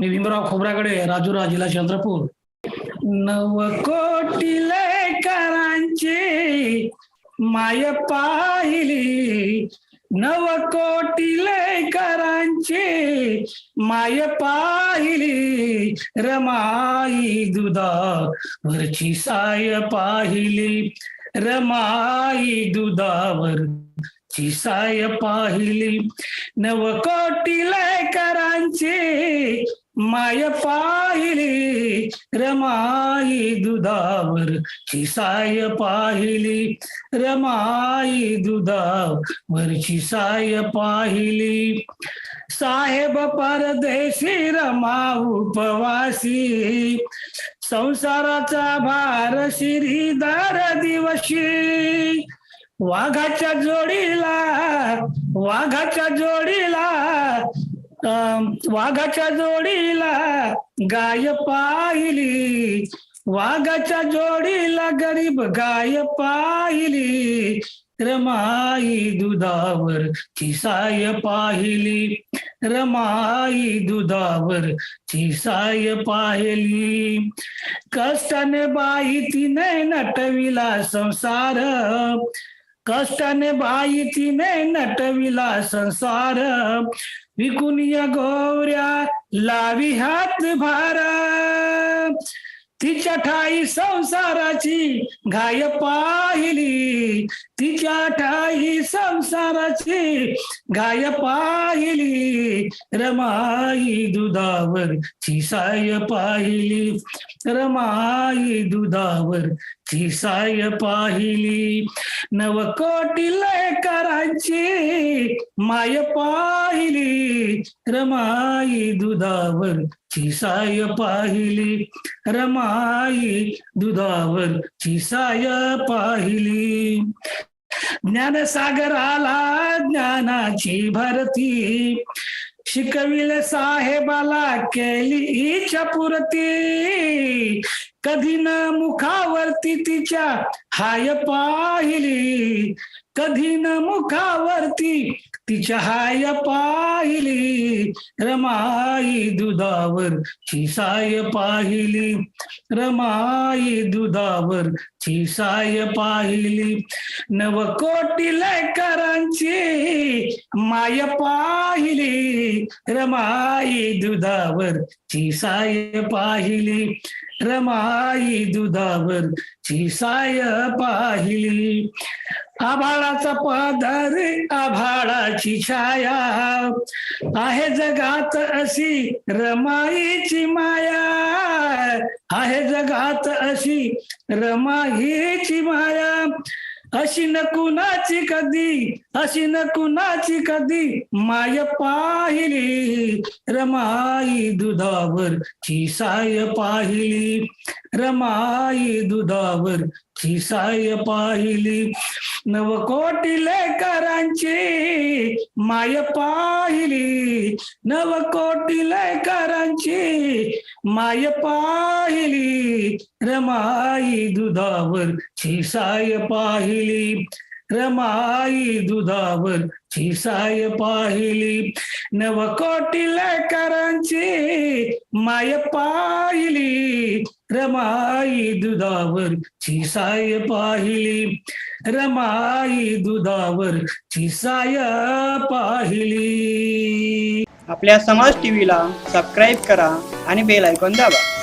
मी भीमराव खोबराकडे राजुरा जिल्हा चंद्रपूर. नव कोटी लेकरांची माय पाहिली. नव कोटी लेकरांची माय पाहिली. रमाई दुधा वरची साय पाहिली. रमाई दुधावर ची साय पाहिली. नव कोटी लेकरांची माय पाहिली रमाई दुधावर ची साय पाहिली रमाई दुधावरची साय पाहिली. साहेब परदेशी रमा उपवासी संसाराचा भार शिरीदार दिवशी. वाघाच्या जोडीला वाघाच्या जोडीला वाघाच्या जोडीला गाय पाहिली. वाघाच्या जोडीला गरीब गाय पाहिली. रमाई दुधावर चिसाय पाहिली. रमाई दुधावर चिसाय पाहिली. कष्टाने बाई तिने नटविला संसार. कष्टाने बाई तिने नटविला संसार. विकुनिया या गौऱ्या लावी हात भारा. तिच्या ठाई संसाराची घाय पाहिली. तिच्या ठाई संसाराची घाय पाहिली. रमाई दुधावर चिसाय पाहिली. रमाई दुधावर चिसाय पाहिली. नवकोटी लेकरांची माय पाहिली. रमाई दुधावर चिसाय पाहिली. रमाई दुधावर चिसाय पाहिली. ज्ञानसागराला ज्ञानाची भरती. शिकविल साहेबाला केली इच्छा पुरती. कधी न मुखावरती तिच्या हाय पाहिली. कधी न मुखावरती तिच्या हाय पाहिली. रमाई दुधावर चिसाय पाहिली. रमाई दुधावर चिसाय पाहिली. नवकोटी लेकरांची माय पाहिली. रमाई दुधावर चिसाय पाहिली. रमाई दुधावर चिसाय पाहिली. आभाळाचा पदर आभाळाची छाया. आहे जगात अशी रमाईची माया. आहे जगात अशी रमाईची माया. अशी न कुणाची कधी अशी न कुणाची कधी माय पाहिली. रमाई दुधावर ची साय पाहिली. रमाई दुधावर साय पाहिली. नवकोटी लेकरांची माय पाहिली. नवकोटी लेकरांची माय पाहिली. रमाई दुधावर चिसाय पाहिली. रमाई दुधावर चिसाय पाहिली. नवकोटी लेकरांची माय पाहिली. रमाई दुधावर चिसाय पाहिली. रमाई दुधावर चिसाय पाहिली. आपल्या समाज टीव्हीला सबस्क्राईब करा आणि बेल ऐकून दाबा.